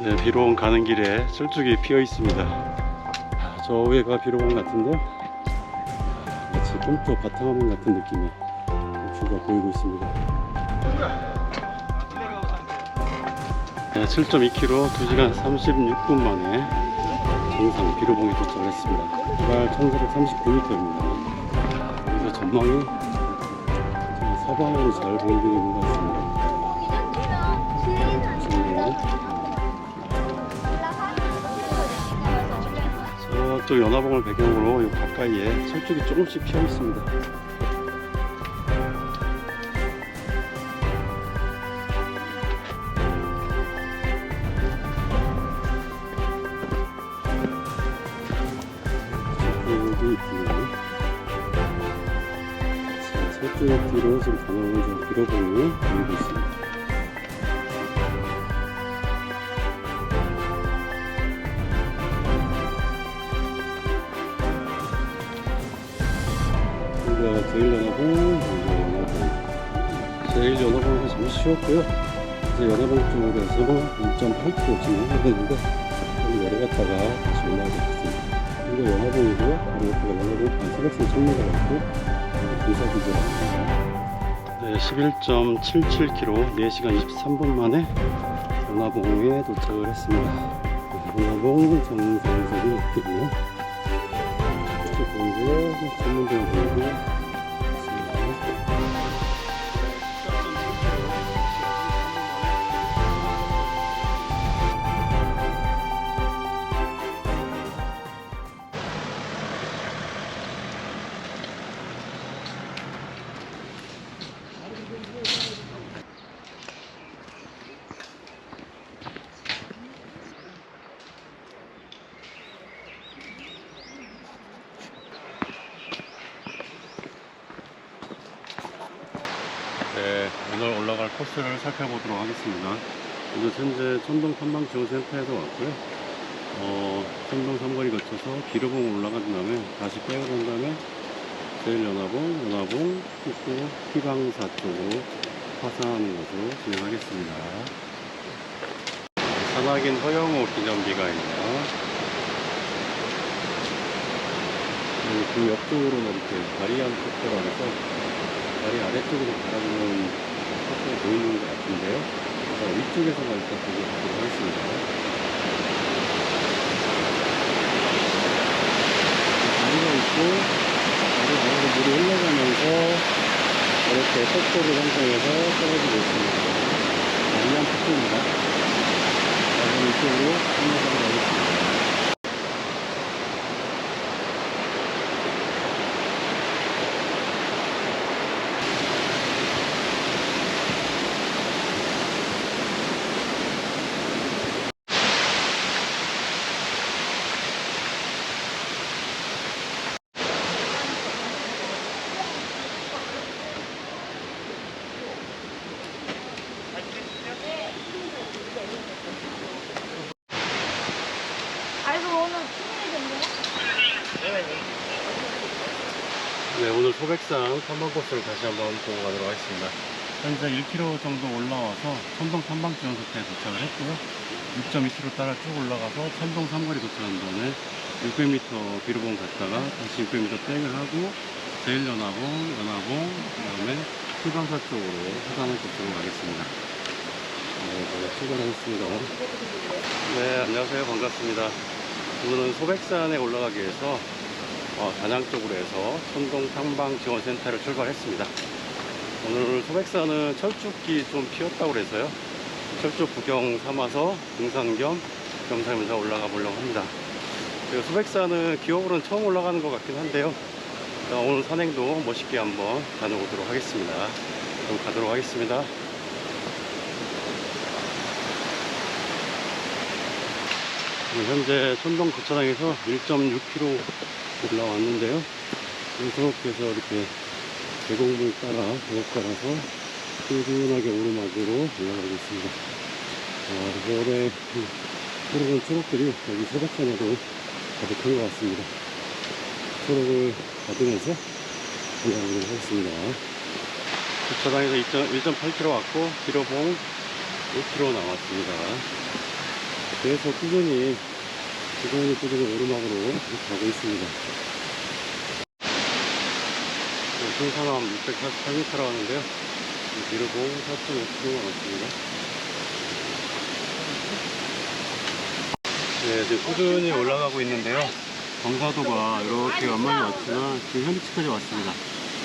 네, 비로원 가는 길에 철쭉이 피어 있습니다. 아, 저 위에가 비로원 같은데 마치 꼼토 바탕화면 같은 느낌의 뷰가 보이고 있습니다. 네, 7.2km 2시간 36분 만에 정상 비로봉에 도착했습니다. 해발 1439m입니다. 여기서 전망이 서방으로 잘 보이고 있는 것 같습니다. 저쪽 연화봉을 배경으로 요 가까이에 철쭉이 조금씩 피어 있습니다. 철쭉 뒤로 지금 가는 저 비로봉을 보이고 있습니다. 연화봉. 제일연화봉에서 잠시 쉬었고요. 이제 연화봉 쪽으로 해서 2.8km 지금 해야 되는데, 좀 내려갔다가 다시 올라가겠습니다. 여기가 연화봉이고요. 그리고 연화봉 반사각선 천리가 있고, 군사기지가 네, 11.77km, 4시간 23분 만에 연화봉에 도착을 했습니다. 연화봉 정상석이 있거든요. 이쪽 보이고요. 전문대로 보이고 현재 천동 탐방지원센터에서 왔고요. 어, 천동 삼거리 거쳐서 기르봉 올라간 다음에 다시 빼고 난 다음에 제일연화봉, 연화봉, 북구 희방사 쪽으로 파산하는 것으로 진행하겠습니다. 산악인 허영호 기념비가 있네요. 그리고 그 옆쪽으로는 이렇게 바리안 폭포라 해서 다리 아래쪽으로 바라보는 폭포가 보이는 것 같은데요. 자, 위쪽에서만 일단 보고 가도록 하겠습니다. 다리가 있고, 물이 흘러가면서 이렇게 폭포를 형성해서 떨어지고 있습니다. 바리안 폭포입니다. 이쪽으로 한번 가보겠습니다. 3번 코스를 다시 한번 보고 가도록 하겠습니다. 현재 1km 정도 올라와서 천동 탐방지원소에 도착을 했고요. 6.2km 따라 쭉 올라가서 천동 삼거리 도착한 다음에 600m 비로봉 갔다가 다시 600m 땡을 하고 제일연화봉, 연화봉, 그 다음에 출방사 쪽으로 해산을 도으로 가겠습니다. 네, 반갑 출발하겠습니다. 네, 안녕하세요. 반갑습니다. 오늘은 소백산에 올라가기 위해서 어, 단양 쪽으로 해서 천동 탐방 지원센터를 출발했습니다. 오늘 소백산은 철쭉기 좀 피었다고 그래서요. 철쭉 구경 삼아서 등산 겸 겸사겸사 올라가 보려고 합니다. 그리고 소백산은 기억으로는 처음 올라가는 것 같긴 한데요. 어, 오늘 산행도 멋있게 한번 다녀오도록 하겠습니다. 그럼 가도록 하겠습니다. 현재 천동 주차장에서 1.6km 올라왔는데요. 계속해서 이렇게 계곡물 따라, 계곡 따라서 꾸준하게 오르막으로 올라가고 있습니다. 아, 그래서 올해 푸르른 초록들이 여기 소백산에도 가득한 것 같습니다. 초록을 받으면서 올라가도록 하겠습니다. 주차장에서 1.8km 왔고, 기로봉 1km 남았습니다. 그래서 꾸준히 꾸준히 꾸준히 오르막으로 가고 있습니다. 네, 신산암 648m라고 하는데요. 비로봉 4.5km 남았습니다. 네, 지금 꾸준히 올라가고 있는데요. 경사도가 이렇게 완만히 왔지만 지금 현지까지 왔습니다.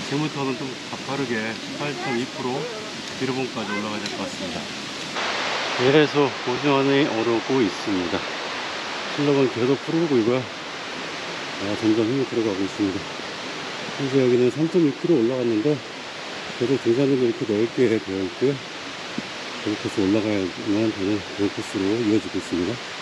지금부터는 좀 가파르게 18.2% 비로봉까지 올라가야 될 것 같습니다. 계속 고전히 오르고 있습니다. 실록은 계속 풀어오고 있고요. 아, 점점 힘이 들어가고 있습니다. 현재 여기는 3.6km 올라갔는데 계속 등산로도 이렇게 넓게 되어 있고요. 계속해서 올라가야만 되는 그런 코스로 이어지고 있습니다.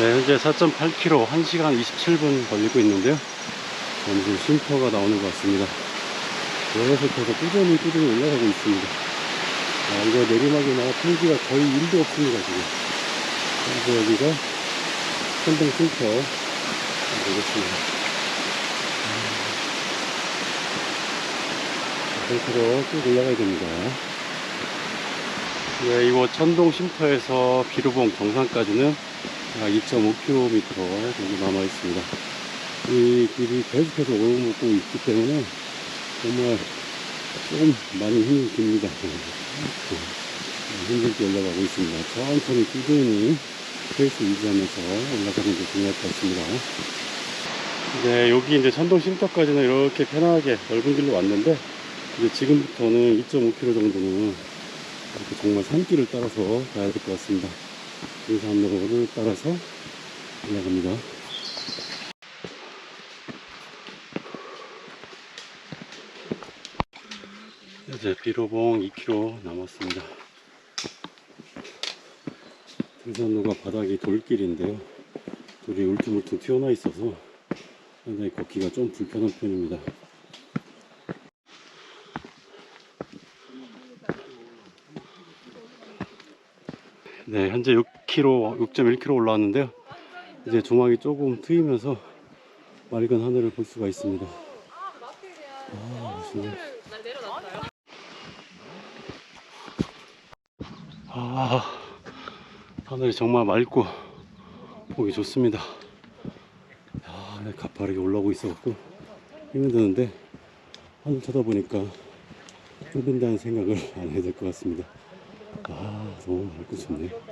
네, 현재 4.8km, 1시간 27분 걸리고 있는데요. 점점 쉼터가 나오는 것 같습니다. 계속해서 꾸준히 꾸준히 올라가고 있습니다. 아, 이거 내리막이 나 평지가 거의 1도 없습니다, 지금. 그래서 여기가 천둥 쉼터 되겠습니다. 이렇게로 쭉 올라가야 됩니다. 네, 이곳 천동 쉼터에서 비루봉 정상까지는 약 2.5km 정도 남아 있습니다. 이 길이 계속해서 오르고 있기 때문에 정말 조금 많이 힘이 듭니다. 힘들게 올라가고 있습니다. 천천히 꾸준히 페이스 유지하면서 올라가는 게 중요할 것 같습니다. 네, 여기 이제 천동 쉼터까지는 이렇게 편하게 넓은 길로 왔는데 이제 지금부터는 2.5km 정도는 이렇게 정말 산길을 따라서 가야 될 것 같습니다. 등산로를 따라서 올라갑니다. 이제 비로봉 2km 남았습니다. 등산로가 바닥이 돌길인데요. 돌이 울퉁불퉁 튀어나와 있어서 상당히 걷기가 좀 불편한 편입니다. 네, 현재 6km, 6.1km 올라왔는데요. 이제 조망이 조금 트이면서 맑은 하늘을 볼 수가 있습니다. 아, 멋있네. 아, 하늘이 정말 맑고 보기 좋습니다. 아, 네, 가파르게 올라오고 있어갖고 힘이 드는데 하늘 쳐다보니까 힘든다는 생각을 안 해야 될 것 같습니다. 아, 너무 맑고 좋네. 아,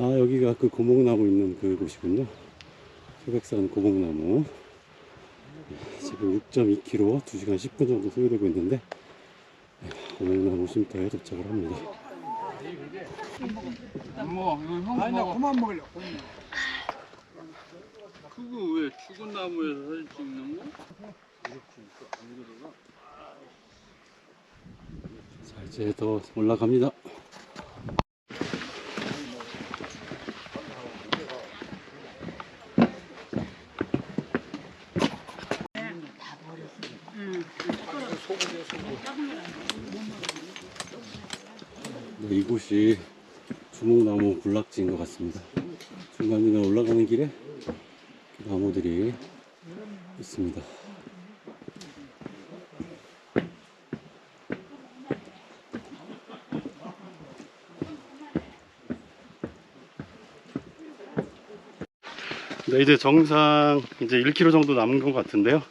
아, 여기가 그 고목나무 있는 그 곳이군요. 소백산 고목나무. 지금 6.2km, 2시간 10분 정도 소요되고 있는데, 고목나무 쉼터에 도착을 합니다. 뭐 이거 형 아니 나. 그만 먹으려. 그거 왜 죽은 나무에서 사진 찍는 거? 자, 이제 더 올라갑니다. 네, 이곳이 주목나무 군락지인 것 같습니다. 중간중간 올라가는 길에 나무들이 있습니다. 네, 이제 정상 이제 1km 정도 남은 것 같은데요.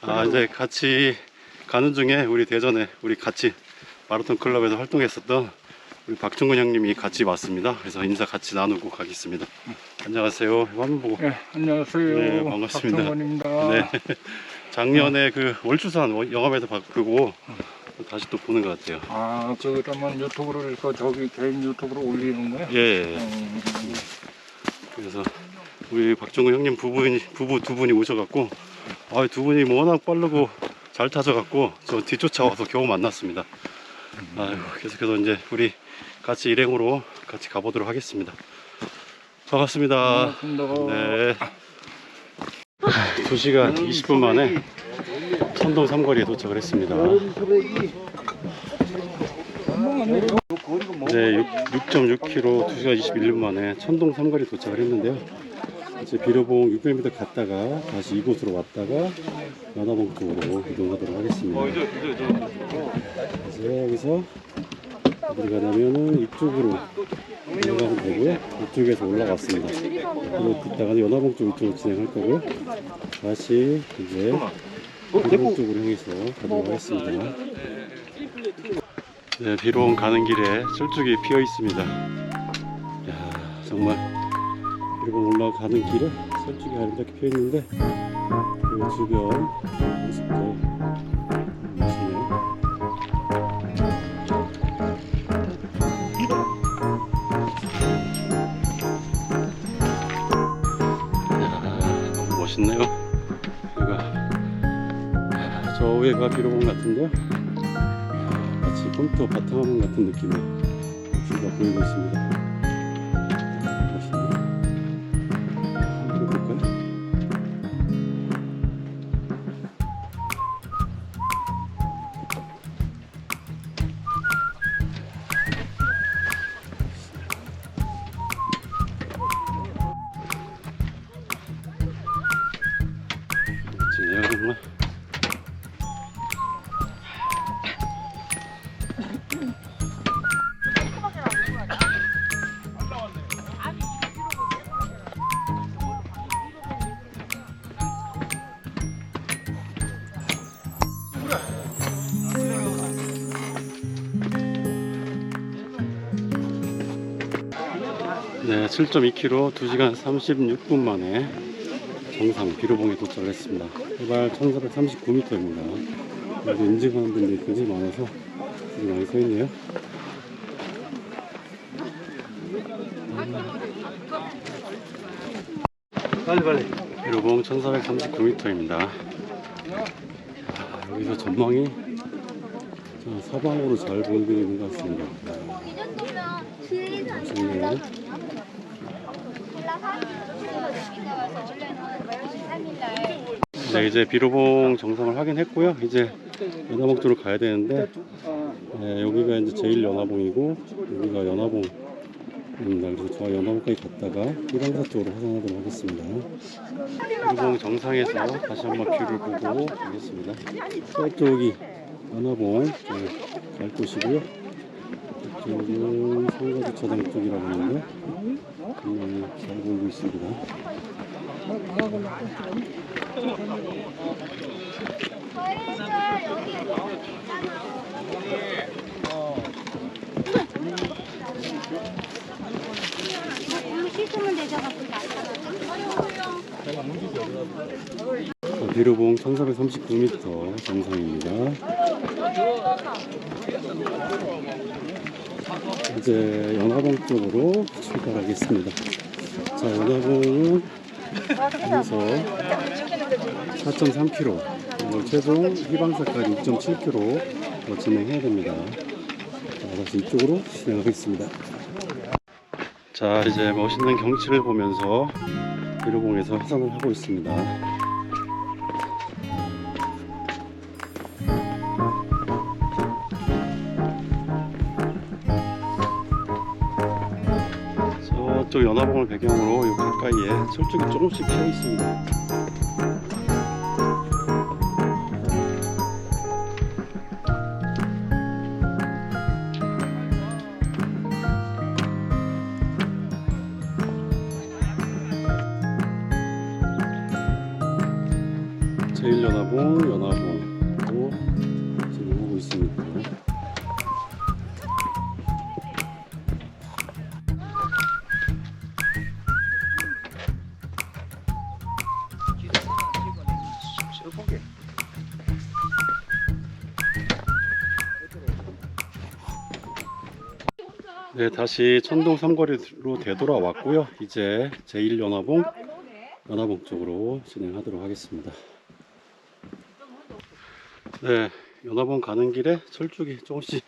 아, 이제 같이 가는 중에 우리 대전에 우리 같이 마라톤 클럽에서 활동했었던 우리 박중근 형님이 같이 왔습니다. 그래서 인사 같이 나누고 가겠습니다. 안녕하세요. 화면 보고. 네, 안녕하세요. 네, 반갑습니다. 박정원입니다. 네. 작년에 그 월추산 영암에서 바꾸고 다시 또 보는 것 같아요. 아, 저 그러면 유튜브를 그 저기 개인 유튜브로 올리는 거야? 예. 음, 그래서 우리 박종근 형님 부부니 부부 두 분이 오셔갖고 아, 두 분이 뭐 워낙 빠르고 잘 타셔갖고 저 뒤쫓아와서 겨우 만났습니다. 아유 계속해서 이제 우리 같이 일행으로 같이 가보도록 하겠습니다. 반갑습니다. 반갑습니다. 네. 2시간 20분 만에 천동 삼거리에 도착을 했습니다. 네, 6.6km 2시간 21분 만에 천동 삼거리 도착을 했는데요. 이제 비료봉 600m 갔다가 다시 이곳으로 왔다가 연화봉 쪽으로 이동하도록 하겠습니다. 이제 여기서 어디 가냐면은 이쪽으로 올라가면 되고요. 이쪽에서 올라갔습니다. 그리고 이따가 연화봉 쪽 이쪽으로 진행할 거고요. 다시 이제 비료봉 쪽으로 향해서 가도록 하겠습니다. 네, 비로원 가는 길에 철쭉이 피어 있습니다. 야, 정말 비로원 올라가는 길에 철쭉이 아름답게 피어 있는데 그 주변 모습도 멋있네요. 여기가 야, 저 위에가 비로원 같은데요. 마치 컴퓨터 바탕화면 같은 느낌의 뷰가 보이고 있습니다. 7.2km 2시간 36분 만에 정상 비로봉에 도착을 했습니다. 해발 1439m입니다. 여기 인증하는 분들이 굉장히 많아서 되게 많이 서 있네요. 빨리 빨리. 비로봉 1439m입니다. 여기서 전망이 저 서방으로 잘 보이고 있는 것 같습니다. 이 정도면 뒤에는 안 좋네요. 올라가. 여기가 와서 원래는 3일날 네, 이제 비로봉 정상을 확인했고요. 이제 연화봉 쪽으로 가야 되는데 네, 여기가 이제 제일 연화봉이고 여기가 연화봉입니다. 그래서 저 연화봉까지 갔다가 희망사 쪽으로 하산하도록 하겠습니다. 비로봉 정상에서 다시 한번 뷰를 보고 가겠습니다. 저쪽이 연화봉 네, 갈 곳이고요. 이쪽은 성가주차장 쪽이라고 하는데 네, 잘 보이고 있습니다. 비로봉 1439m 정상입니다. 이제 연화봉 쪽으로 출발하겠습니다. 자, 연화봉은 여기서 4.3km, 그리고 최종 희방사까지 6.7km 진행해야 됩니다. 자, 다시 이쪽으로 진행하겠습니다. 자, 이제 멋있는 경치를 보면서 비로봉에서 하산을 하고 있습니다. 연화봉을 배경으로 이 가까이에 철쭉이 조금씩 피어 있습니다. 제일연화봉, 연화봉 네, 다시 천동 삼거리로 되돌아왔고요. 이제 제1연화봉, 연화봉 쪽으로 진행하도록 하겠습니다. 네, 연화봉 가는 길에 철쭉이 조금씩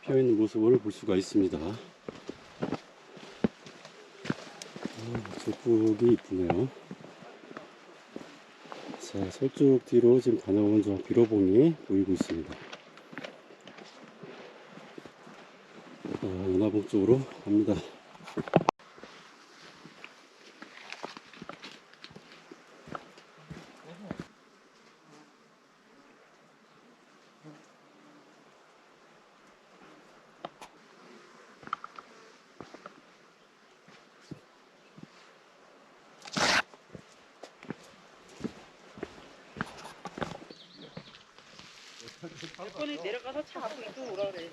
피어있는 모습을 볼 수가 있습니다. 아, 철쭉이 이쁘네요. 자, 서쪽 뒤로 지금 다녀온 저 비로봉이 보이고 있습니다. 어, 연화봉 쪽으로 갑니다. 번에 내려가서 차 갖고 이쪽으로 오라 그래.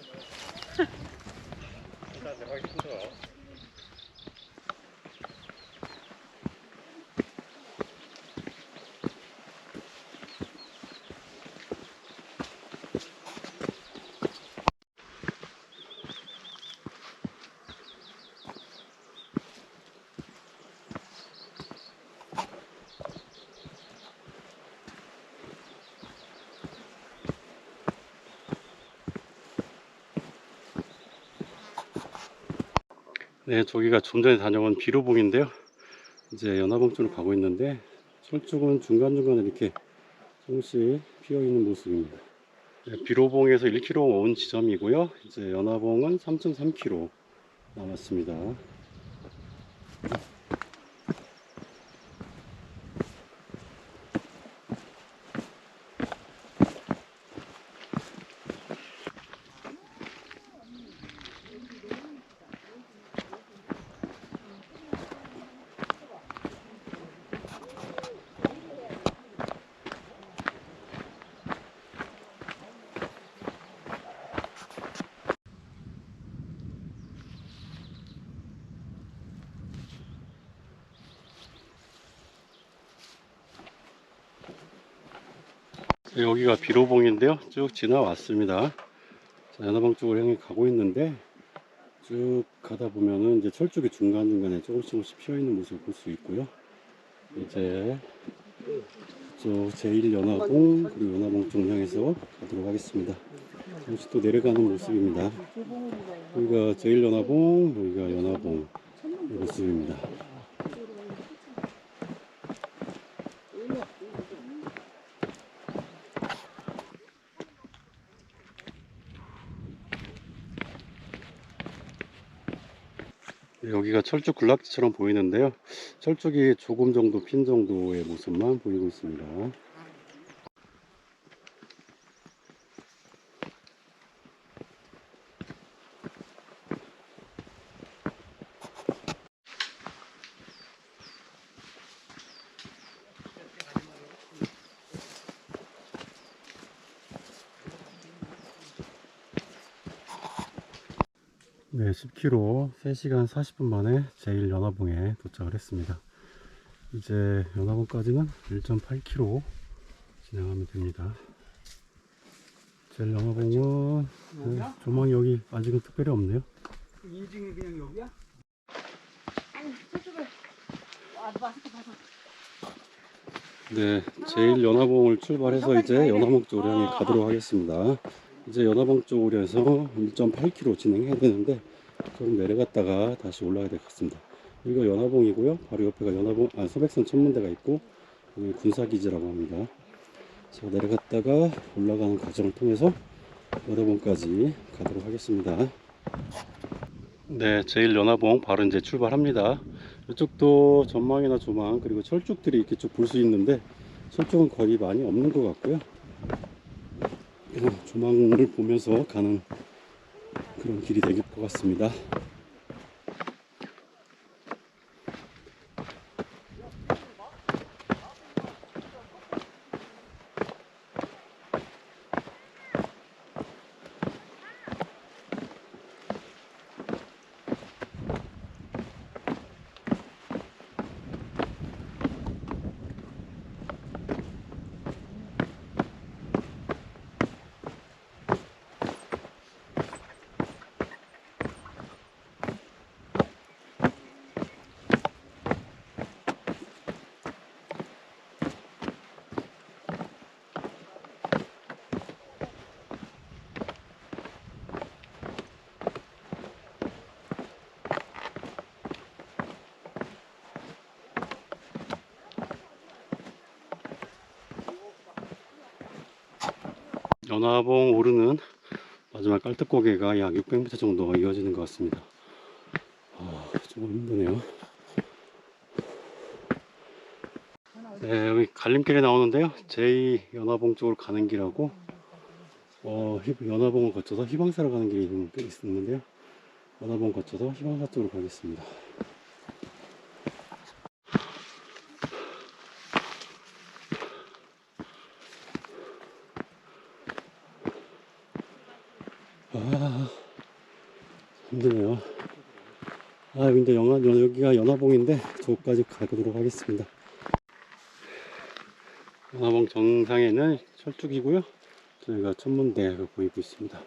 일단 내가 힘들어. 네, 저기가 좀 전에 다녀온 비로봉인데요. 이제 연화봉 쪽으로 가고 있는데 철쭉은 중간중간에 이렇게 조금씩 피어 있는 모습입니다. 네, 비로봉에서 1km 온 지점이고요. 이제 연화봉은 3.3km 남았습니다. 여기가 비로봉인데요. 쭉 지나왔습니다. 자, 연화봉 쪽으로 향해 가고 있는데 쭉 가다 보면은 이제 철쭉이 중간중간에 조금씩 조금씩 피어 있는 모습을 볼 수 있고요. 이제 저 제1연화봉 그리고 연화봉 쪽 향해서 가도록 하겠습니다. 잠시 또 내려가는 모습입니다. 여기가 제1연화봉, 여기가 연화봉 이 모습입니다. 여기가 철쭉 군락지처럼 보이는데요. 철쭉이 조금 정도 핀 정도의 모습만 보이고 있습니다. 네, 10km 3시간 40분 만에 제1 연화봉에 도착을 했습니다. 이제 연화봉까지는 1.8km 진행하면 됩니다. 제1 연화봉은 네, 조망이 여기 아직은 특별히 없네요. 인증이 그냥 여기야? 네, 제1 연화봉을 출발해서 이제 연화봉 쪽으로 향해 가도록 하겠습니다. 이제 연화봉 쪽으로 해서 1.8km 진행해야 되는데 좀 내려갔다가 다시 올라가야 될 것 같습니다. 여기가 연화봉이고요. 바로 옆에가 연화봉, 아, 소백산 천문대가 있고 여기 군사기지라고 합니다. 자, 내려갔다가 올라가는 과정을 통해서 연화봉까지 가도록 하겠습니다. 네, 제1 연화봉 바로 이제 출발합니다. 이쪽도 전망이나 조망 그리고 철쭉들이 이렇게 쭉 볼 수 있는데 철쭉은 거의 많이 없는 것 같고요. 어, 조망을 보면서 가는 그런 길이 될것 같습니다. 연화봉 오르는 마지막 깔ጥ고개가 약 600m 정도 이어지는 것 같습니다. 아, 조금 힘드네요. 네, 여기 갈림길에 나오는데요. 제2 연화봉 쪽으로 가는 길하고, 어, 휘- 연화봉을 거쳐서 희방사로 가는 길이 있는- 있는데요. 연화봉 거쳐서 희방사 쪽으로 가겠습니다. 아, 힘드네요. 아, 근데 영화, 여기가 연화봉인데, 저까지 가도록 하겠습니다. 연화봉 정상에는 철쭉이고요. 저희가 천문대가 보이고 있습니다.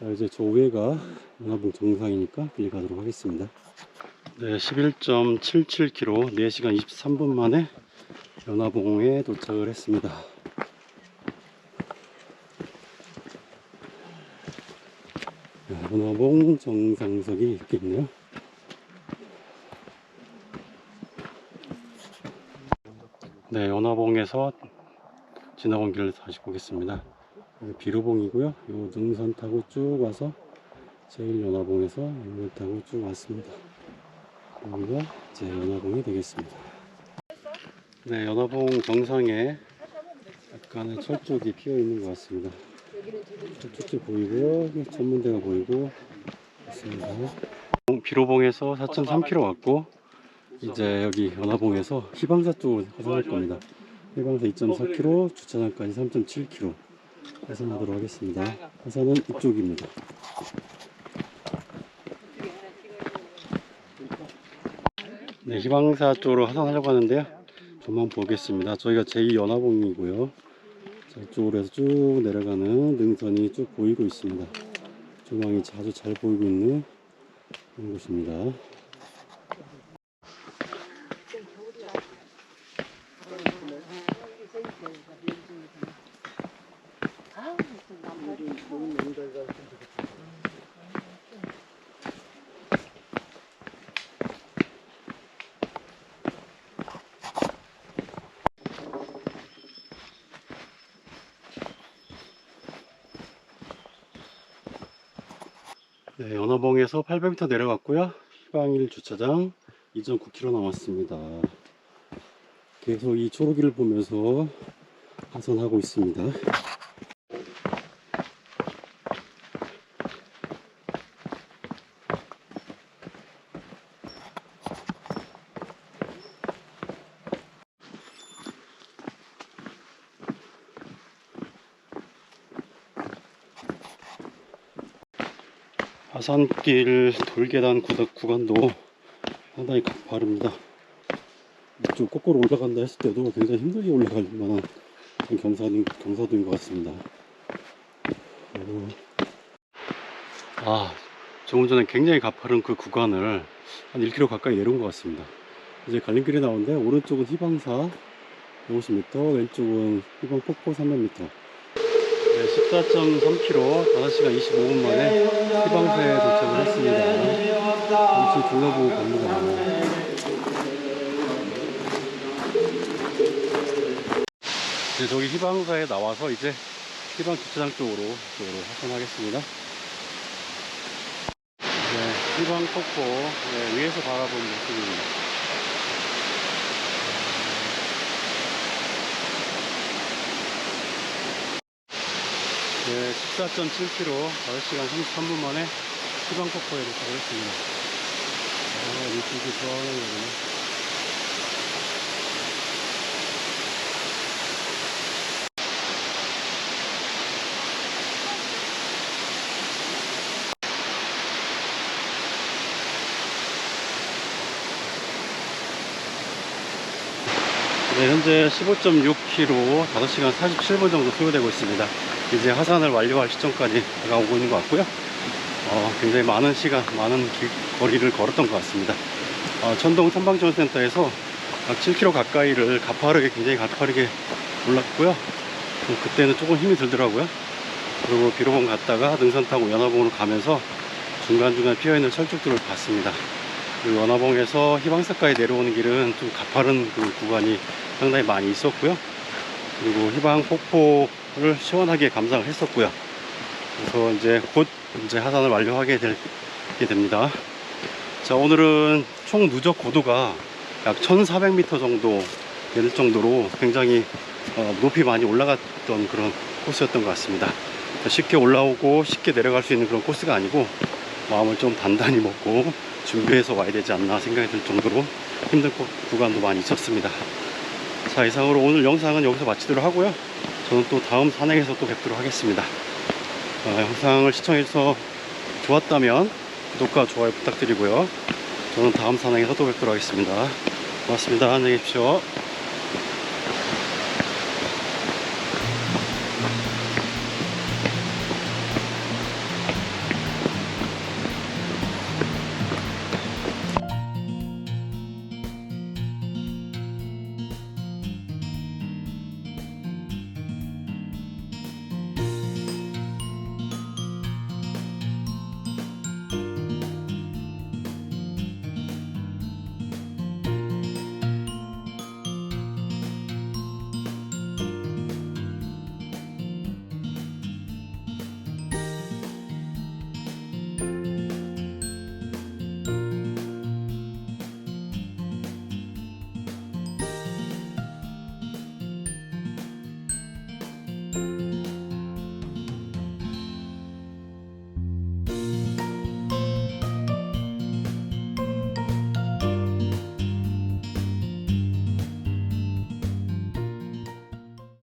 자, 이제 저 위에가 연화봉 정상이니까 빌리 가도록 하겠습니다. 네, 11.77km, 4시간 23분 만에 연화봉에 도착을 했습니다. 연화봉 정상석이 이렇게 있네요. 네, 연화봉에서 지나온 길을 다시 보겠습니다. 여기 비로봉이고요. 요 능선 타고 쭉 와서 제일 연화봉에서 연면 타고 쭉 왔습니다. 여기가 제 연화봉이 되겠습니다. 네, 연화봉 정상에 약간의 철쭉이 피어 있는 것 같습니다. 철쭉도 보이고요. 전문대가 보이고 있습니다. 비로봉에서 4.3km 왔고 이제 여기 연화봉에서 희방사 쪽으로 화산할 겁니다. 희방사 2.4km, 주차장까지 3.7km 화산하도록 하겠습니다. 화산은 이쪽입니다. 네, 희방사 쪽으로 화산하려고 하는데요. 조만 보겠습니다. 저희가 제2연화봉이고요. 저쪽으로 해서 쭉 내려가는 능선이 쭉 보이고 있습니다. 조망이 아주 잘 보이고 있는 곳입니다. 네, 연화봉에서 800m 내려갔고요. 희방일 주차장 2.9km 남았습니다. 계속 이 초록이를 보면서 하산하고 있습니다. 하산길 돌계단 구덕 구간도 상당히 가파릅니다. 이쪽 거꾸로 올라간다 했을 때도 굉장히 힘들게 올라갈 만한 경사도, 경사도인 것 같습니다. 그리고 아, 조금 전에 굉장히 가파른 그 구간을 한 1km 가까이 내려온 것 같습니다. 이제 갈림길이 나오는데 오른쪽은 희방사 50m, 왼쪽은 희방 폭포 300m. 네, 14.3km, 5시간 25분 만에 희방사에 도착을 했습니다. 잠시 둘러보고 갑니다. 네, 저기 희방사에 나와서 이제 희방 주차장 쪽으로, 쪽으로 하산하겠습니다. 네, 희방 폭포 네, 위에서 바라본 모습입니다. 네, 14.7km, 5시간 33분 만에 희방 폭포에 도착을 했습니다. 아, 물줄기 시원하거든요. 네, 현재 15.6km, 5시간 47분 정도 소요되고 있습니다. 이제 하산을 완료할 시점까지 다가오고 있는 것 같고요. 어, 굉장히 많은 시간, 많은 길, 거리를 걸었던 것 같습니다. 어, 천동 탐방지원센터에서 약 7km 가까이를 가파르게, 굉장히 가파르게 올랐고요. 어, 그때는 조금 힘이 들더라고요. 그리고 비로봉 갔다가 능선 타고 연화봉으로 가면서 중간중간 피어있는 철쭉들을 봤습니다. 그리고 연화봉에서 희방사까지 내려오는 길은 좀 가파른 그 구간이 상당히 많이 있었고요. 그리고 희방 폭포 하산을 시원하게 감상을 했었고요. 그래서 이제 곧 이제 하산을 완료하게 될, 게 됩니다. 자, 오늘은 총 누적 고도가 약 1400m 정도 될 정도로 굉장히 어, 높이 많이 올라갔던 그런 코스였던 것 같습니다. 쉽게 올라오고 쉽게 내려갈 수 있는 그런 코스가 아니고 마음을 좀 단단히 먹고 준비해서 와야 되지 않나 생각이 들 정도로 힘든 구- 구간도 많이 있었습니다. 자, 이상으로 오늘 영상은 여기서 마치도록 하고요. 저는 또 다음 산행에서 또 뵙도록 하겠습니다. 어, 영상을 시청해서 좋았다면 구독과 좋아요 부탁드리고요. 저는 다음 산행에서 또 뵙도록 하겠습니다. 고맙습니다. 안녕히 계십시오.